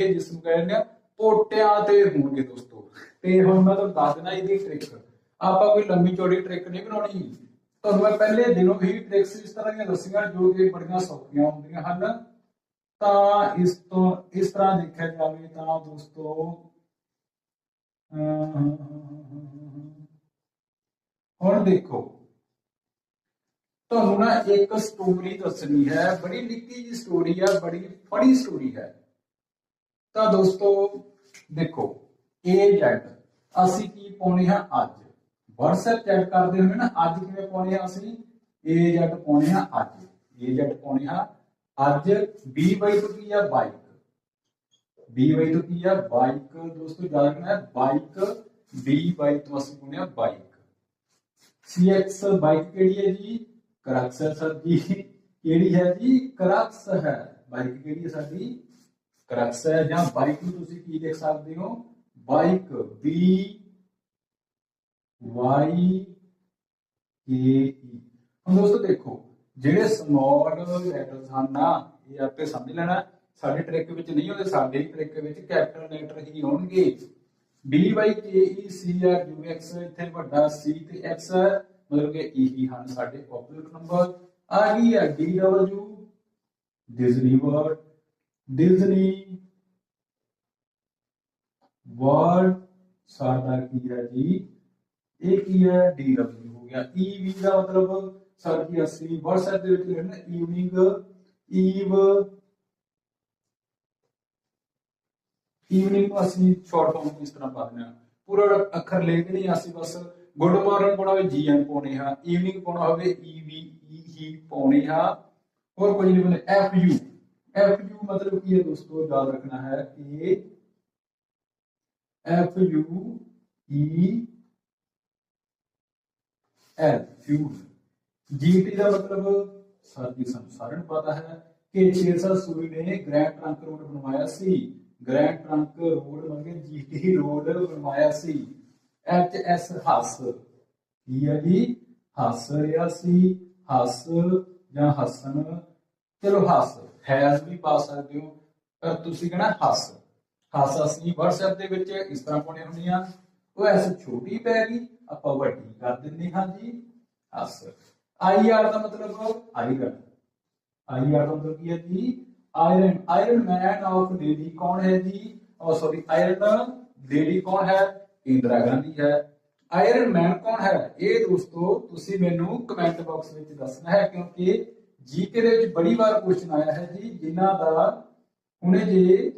ਇਹ ਜਿਸ ਨੂੰ ਕਹਿੰਦੇ ਆ, ਪੋਟਿਆਂ ਤੇ ਹੋਣਗੇ ਦੋਸਤੋ। ਤੇ ਹੁਣ ਮੈਂ ਤੁਹਾਨੂੰ ਦੱਸ ਦੇਣਾ ਇਹਦੀ ਟ੍ਰਿਕ ਆਪਾਂ ਕੋਈ ਲੰਮੀ ਚੌੜੀ ਟ੍ਰਿਕ ਨਹੀਂ ਬਣਾਉਣੀ। ਤੁਹਾਨੂੰ ਮੈਂ ਪਹਿਲੇ ਦਿਨੋਂ ਹੀ ਟ੍ਰਿਕਸ ਇਸ ਤਰ੍ਹਾਂ ਦੀਆਂ ਦੱਸੀਆਂ, ਜੋ ਕਿ ਬੜੀਆਂ ਸੌਖੀਆਂ ਹੁੰਦੀਆਂ ਹਨ। ਤਾਂ ਇਸ ਤੋਂ, ਇਸ ਤਰ੍ਹਾਂ ਦੇਖਿਆ ਜਾਵੇ ਤਾਂ ਦੋਸਤੋ ਹੁਣ ਦੇਖੋ। ਤੁਹਾਨੂੰ ਨਾ ਇੱਕ ਸਟੋਰੀ ਦੱਸਣੀ ਹੈ। ਬੜੀ ਨਿੱਕੀ ਜੀ ਸਟੋਰੀ ਹੈ ਬੜੀ ਫਨੀ ਸਟੋਰੀ ਹੈ। ਤਾਂ ਦੋਸਤੋ, ਦੇਖੋ A Z ਅਸੀਂ ਕੀ ਪਾਉਣੇ ਆ ਅੱਜ? WhatsApp ਚੈਟ ਕਰਦੇ ਹੁੰਦੇ ਨਾ, ਅੱਜ ਕਿਵੇਂ ਪਾਉਣੇ ਆ ਅਸੀਂ? A Z ਪਾਉਣੇ ਆ ਅੱਜ। A Z ਪਾਉਣੇ ਆ ਅੱਜ B ਬਾਈ ਤੋਂ ਕੀ ਆ? ਬਾਈਕ B ਬਾਈ ਤੋਂ ਕੀ ਆ? ਬਾਈਕ ਦੋਸਤੋ, ਯਾਦ ਰੱਖਣਾ ਹੈ ਬਾਈਕ B ਬਾਈ ਤੋਂ ਅਸੀਂ ਪਾਉਣੇ ਆ ਬਾਈਕ CX ਬਾਈਕ ਕਿਹੜੀ ਹੈ ਜੀ? ਕਰਕਸ ਸਰ ਜੀ। ਕਿਹੜੀ ਹੈ ਜੀ? ਕਰਕਸ ਹੈ। ਬਾਈਕ ਕਿਹੜੀ ਹੈ ਸਾਡੀ ਕਰਕਸ ਹੈ ਜਾਂ ਬਾਈਕ ਨੂੰ ਤੁਸੀਂ ਕੀ ਲਿਖ ਸਕਦੇ ਹੋ? Bike B Y K E ਹੁਣ ਦੋਸਤੋ ਦੇਖੋ, ਜਿਹੜੇ ਸਮਾਲ ਲੈਟਰਸ ਹਨ ਨਾ, ਇਹ ਆਪੇ ਸਮਝ ਲੈਣਾ। ਸਾਡੇ ਟ੍ਰਿਕ ਵਿੱਚ ਨਹੀਂ ਹੁੰਦੇ ਸਾਡੇ ਟ੍ਰਿਕ ਵਿੱਚ ਕੈਪੀਟਲ ਲੈਟਰ ਹੀ ਹੋਣਗੇ B Y K E C R U X, ਇੱਥੇ ਵੱਡਾ C ਤੇ X, ਮਤਲਬ ਕਿ ਇਹੀ ਹਨ ਸਾਡੇ ਪੋਪੂਲਰ ਨੰਬਰ ਆ ਗਈ ਹੈ D W Disney Disney World ਸਾਡਾ ਕੀ ਹੈ ਜੀ? ਇਹ ਕੀ ਹੈ? DW ਹੋ ਗਿਆ। EV ਦਾ ਮਤਲਬ ਸਰ ਕੀ ਅਸੀਂ WhatsApp ਦੇ ਵਿੱਚ ਲਿਖਣਾ ਈਵਨਿੰਗ ਈਵ ਈਵਨਿੰਗ ਨੂੰ ਅਸੀਂ ਸ਼ਾਰਟ ਫਾਰਮ ਇਸ ਤਰ੍ਹਾਂ ਪਾ ਦਿੰਦੇ ਹਾਂ। ਪੂਰਾ ਅੱਖਰ ਲਿਖ ਨਹੀਂ, ਅਸੀਂ ਬਸ ਗੁੱਡ ਮਾਰਨਿੰਗ ਪਾਉਣਾ ਹੋਵੇ ਜੀ ਐਨ ਪਾਉਣੇ ਹਾਂ। ਈਵਨਿੰਗ ਪਾਉਣਾ ਹੋਵੇ ਈਵੀ ਈ ਹੀ ਪਾਉਣੇ ਆ ਹੋਰ ਕੁਝ ਨਹੀਂ ਬਣੇ ਐਫ ਯੂ ਐਫ ਯੂ ਮਤਲਬ ਕੀ ਹੈ ਦੋਸਤੋ ਯਾਦ ਰੱਖਣਾ ਹੈ ਕਿ F U E L fuel GT ਦਾ ਮਤਲਬ ਸਾਡੀ ਸਾਨੂੰ ਸਾਰਿਆਂ ਨੂੰ ਪਤਾ ਹੈ ਕਿ ਛੇਸਾ ਸੂਰੀ ਨੇ ਗ੍ਰੈਂਡ ਟਰੰਕ ਰੋਡ ਬਣਵਾਇਆ ਸੀ ਗ੍ਰੈਂਡ ਟਰੰਕ ਰੋਡ ਮਤਲਬ ਜੀਟੀ ਰੋਡ ਬਣਵਾਇਆ ਸੀ ਐਚ ਐਸ ਹੱਸ ਕੀ ਹੈ ਜੀ ਹੱਸ ਰਿਹਾ ਸੀ ਹੱਸ ਜਾਂ ਹੱਸਣ ਚਲੋ ਹੱਸ ਹੈਜ਼ ਵੀ ਪਾ ਸਕਦੇ ਹੋ, ਪਰ ਤੁਸੀਂ ਕਹਿਣਾ ਹੱਸ। ਹੱਸ ਅਸੀਂ WhatsApp ਦੇ ਵਿੱਚ ਇਸ ਤਰ੍ਹਾਂ ਪਾਉਣੇ ਹੁੰਦੇ ਆ, ਉਹ ਐਸ ਛੋਟੀ ਪੈ ਗਈ, ਆਪਾਂ ਵੱਡੀ ਕਰ ਦਿੰਦੇ ਹਾਂ ਜੀ, ਹੱਸ। ਆਈ ਦਾ ਮਤਲਬ ਆਇਰਨ ਆਈ ਦਾ ਮਤਲਬ ਕੀ ਹੈ ਜੀ? Iron iron man of lady ਕੌਣ ਹੈ ਜੀ? ਉਹ ਸੌਰੀ ਆਇਰਨ ਲੇਡੀ ਕੌਣ ਹੈ? ਇੰਦਰਾ ਗਾਂਧੀ ਹੈ। ਆਇਰਨ ਮੈਨ ਕੌਣ ਹੈ? ਇਹ ਦੋਸਤੋ, ਤੁਸੀਂ ਮੈਨੂੰ ਕਮੈਂਟ ਬਾਕਸ ਵਿੱਚ ਦੱਸਣਾ ਹੈ, ਕਿਉਂਕਿ ਜੀਕੇ ਦੇ ਵਿੱਚ ਬੜੀ ਵਾਰ ਕੁਐਸਚਨ ਆਇਆ ਹੈ ਜੀ ਜਿਨ੍ਹਾਂ ਦਾ ਹੁਣੇ ਜੇ